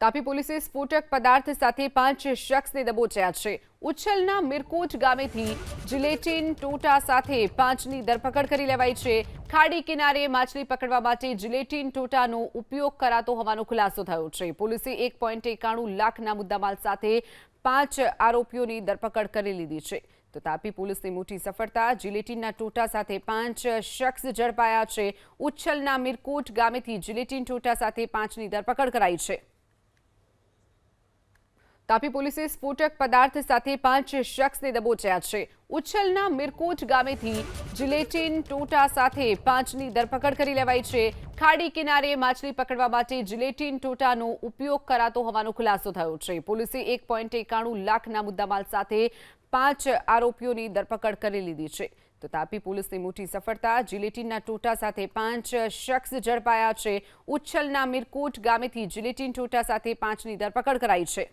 તાપી પોલીસે સ્ફોટક પદાર્થ સાથે પાંચ શખ્સને દબોચ્યા છે. ઉચ્છલના મિરકોટ ગામેથી જિલેટીન ટોટા સાથે પાંચની ધરપકડ કરી લેવાઈ છે. ખાડી કિનારે માછલી પકડવા માટે જિલેટીન ટોટાનો ઉપયોગ કરાતો હોવાનો ખુલાસો થયો છે. પોલીસે એક પોઈન્ટ એકાણું લાખના મુદ્દામાલ સાથે પાંચ આરોપીઓની ધરપકડ કરી લીધી છે. તો તાપી પોલીસની મોટી સફળતા જિલેટીનના ટોટા સાથે પાંચ શખ્સ ઝડપાયા છે. ઉચ્છલના મિરકોટ ગામેથી જિલેટીન ટોટા સાથે પાંચની ધરપકડ કરાઈ છે. તાપી પોલીસે સ્ફોટક પદાર્થ સાથે પાંચ શખ્સને દબોચ્યા છે. ઉચ્છલના મિરકોટ ગામેથી જિલેટીન ટોટા સાથે પાંચની ધરપકડ કરી લેવાઈ છે. ખાડી કિનારે માછલી પકડવા માટે જિલેટીન ટોટાનો ઉપયોગ કરાતો હોવાનો ખુલાસો થયો છે. પોલીસે એક પોઈન્ટ એકાણું લાખના મુદ્દામાલ સાથે પાંચ આરોપીઓની ધરપકડ કરી લીધી છે. તો તાપી પોલીસની મોટી સફળતા, જિલેટીનના ટોટા સાથે પાંચ શખ્સ ઝડપાયા છે. ઉચ્છલના મિરકોટ ગામેથી જિલેટીન ટોટા સાથે પાંચની ધરપકડ કરાઈ છે.